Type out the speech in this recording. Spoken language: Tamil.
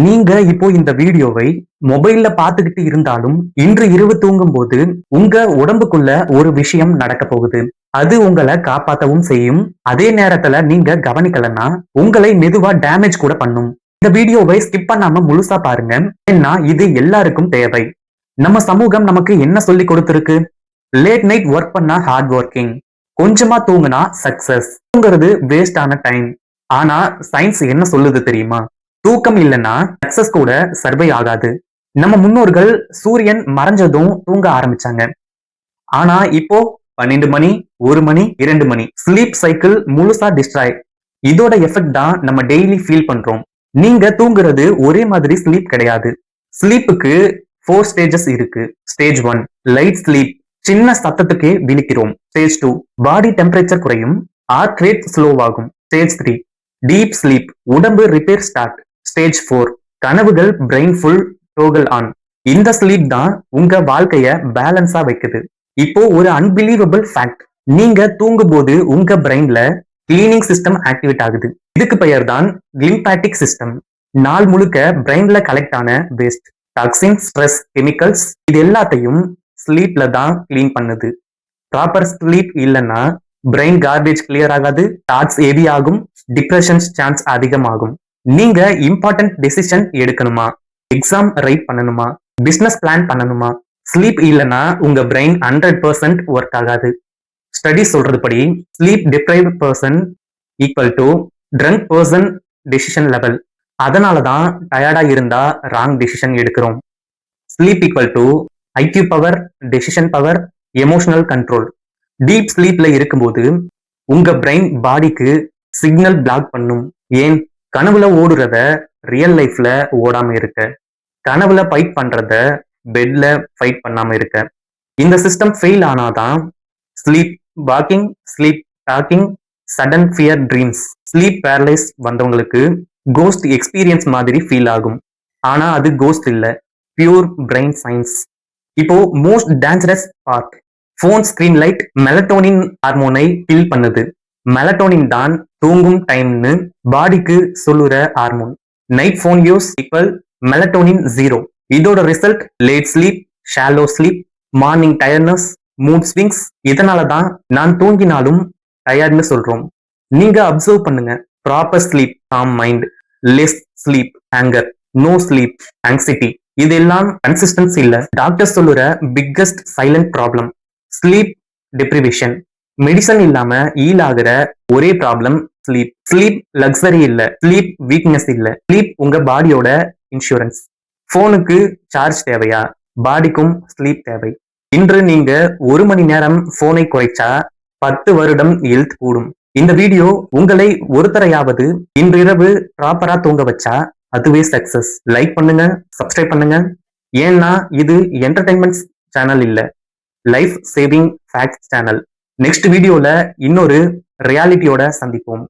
நீங்க இப்போ இந்த வீடியோவை மொபைல்ல பாத்துக்கிட்டு இருந்தாலும் இன்று இரவு தூங்கும் போது உங்க உடம்புக்குள்ள ஒரு விஷயம் நடக்க போகுது. அது உங்களை காப்பாத்தவும் செய்யும். அதே நேரத்துல நீங்க கவனிக்கலன்னா உங்களை மெதுவா டேமேஜ் கூட பண்ணும். இந்த வீடியோவை ஸ்கிப் பண்ணாம முழுசா பாருங்க. ஏன்னா இது எல்லாருக்கும் தேவை. நம்ம சமூகம் நமக்கு என்ன சொல்லி கொடுத்துருக்கு? லேட் நைட் ஒர்க் பண்ணா ஹார்ட் ஒர்க்கிங் கொஞ்சமா தூங்குனா சக்சஸ் தூங்குறது வேஸ்ட் ஆன டைம் ஆனா சயின்ஸ் என்ன சொல்லுது தெரியுமா? தூக்கம் இல்லைன்னா சக்சஸ் கூட சர்வை ஆகாது. நம்ம முன்னோர்கள் சூரியன் மறைஞ்சதும் தூங்க ஆரம்பிச்சாங்க. ஆனா இப்போ பன்னெண்டு மணி ஒரு மணி இரண்டு மணி ஸ்லீப் சைக்கிள் முழுசா டிஸ்ட்ராய் இதோட எஃபெக்ட் தான் நம்ம டெய்லி ஃபீல் பண்றோம். நீங்க தூங்குறது ஒரே மாதிரி ஸ்லீப் கிடையாது. ஸ்லீப்புக்கு ஃபோர் ஸ்டேஜஸ் இருக்கு. ஸ்டேஜ் ஒன் லைட் ஸ்லீப் சின்ன சத்தத்துக்கே விழிக்கிறோம். ஸ்டேஜ் டூ பாடி டெம்பரேச்சர் குறையும் ஹார்ட் ரேட் ஸ்லோவாகும் ஸ்டேஜ் த்ரீ டீப் ஸ்லீப் உடம்பு ரிப்பேர் ஸ்டார்ட் ஸ்டேஜ் ஃபோர் கனவுகள் பிரெயின் ஃபுல் டோகல் ஆன் இந்த ஸ்லீப் தான் உங்க வாழ்க்கைய பேலன்ஸா வைக்குது. இப்போ ஒரு அன்பிலீவபிள் ஃபேக்ட் நீங்க தூங்கும் போது உங்க பிரெயின்ல கிளீனிங் சிஸ்டம் ஆக்டிவேட் ஆகுது. இதுக்கு பெயர் தான் கிளிம்பாட்டிக் சிஸ்டம் நாள் முழுக்க பிரெயின்ல கலெக்ட் ஆன வேஸ்ட் டாக்ஸின் ஸ்ட்ரெஸ் கெமிக்கல்ஸ் இது எல்லாத்தையும் ஸ்லீப்ல தான் கிளீன் பண்ணுது. ப்ராப்பர் ஸ்லீப் இல்லைன்னா பிரெயின் கார்பேஜ் கிளியர் ஆகாது. தாட்ஸ் ஹெவி ஆகும். டிப்ரெஷன்ஸ் சான்ஸ் அதிகமாகும். நீங்க இம்பார்ட்டன்ட் டெசிஷன் எடுக்கணுமா? எக்ஸாம் ரைட் பண்ணணுமா? பிஸ்னஸ் பிளான் பண்ணணுமா? ஸ்லீப் இல்லைன்னா உங்க பிரெயின் ஹண்ட்ரட் பர்சன்ட் ஒர்க் ஆகாது. ஸ்டடி சொல்றது படி sleep deprive person equal to drunk person decision level அதனால தான் டயர்டா இருந்தா ராங் டெசிஷன் எடுக்கிறோம். Sleep equal to IQ power decision power emotional control deep ஸ்லீப்ல இருக்கும்போது உங்க பிரெயின் பாடிக்கு சிக்னல் பிளாக் பண்ணும். ஏன்? கனவுல ஓடுறத ரியல் லைஃப்ல ஓடாம இருக்க. கனவுல ஃபைட் பண்றத பெட்ல ஃபைட் பண்ணாம இருக்க. இந்த system fail ஆனாதான் sleep walking sleep talking sudden fear dreams sleep paralyse வந்தவங்களுக்கு கோஸ்ட் எக்ஸ்பீரியன்ஸ் மாதிரி ஃபீல் ஆகும். ஆனா அது கோஸ்ட் இல்ல பியூர் பிரெயின் சயின்ஸ் இப்போ most dangerous part phone screen light melatonin ஹார்மோனை kill பண்ணுது. மெலட்டோனின் தான் தூங்கும் டைம்னு பாடிக்கு சொல்லுற hormone night phone use equal melatonin zero இதோட result late sleep shallow sleep morning tiredness mood swings இதனால தான் நான் தூங்கினாலும் டயர்ட்னு சொல்றோம். நீங்க அப்சர்வ் பண்ணுங்க. Proper sleep calm mind less sleep anger no sleep anxiety இதெல்லாம் கன்சிஸ்டன்ஸ் இல்ல. டாக்டர் சொல்லுற biggest silent problem sleep deprivation medicine இல்லாம ஈல் ஆகுற ஒரே ப்ராப்ளம் ஸ்லீப் ஸ்லீப் லக்ஸரி இல்ல. ஸ்லீப் வீக்னஸ் இல்ல. ஸ்லீப் உங்க பாடியோட இன்சூரன்ஸ் போனுக்கு சார்ஜ் தேவையா? பாடிக்கும் ஸ்லீப் தேவை. இன்று நீங்க ஒரு மணி நேரம் போனை குறைச்சா பத்து வருடம் ஹெல்த் கூடும். இந்த வீடியோ உங்களை ஒருத்தரையாவது இன்றிரவு ப்ராப்பரா தூங்க வச்சா அதுவே சக்சஸ் லைக் பண்ணுங்க சப்ஸ்கிரைப் பண்ணுங்க. ஏன்னா இது என்டர்டைன்மெண்ட் சேனல் இல்ல. Life saving fact channel next வீடியோல இன்னொரு ரியாலிட்டியோட சந்திப்போம்.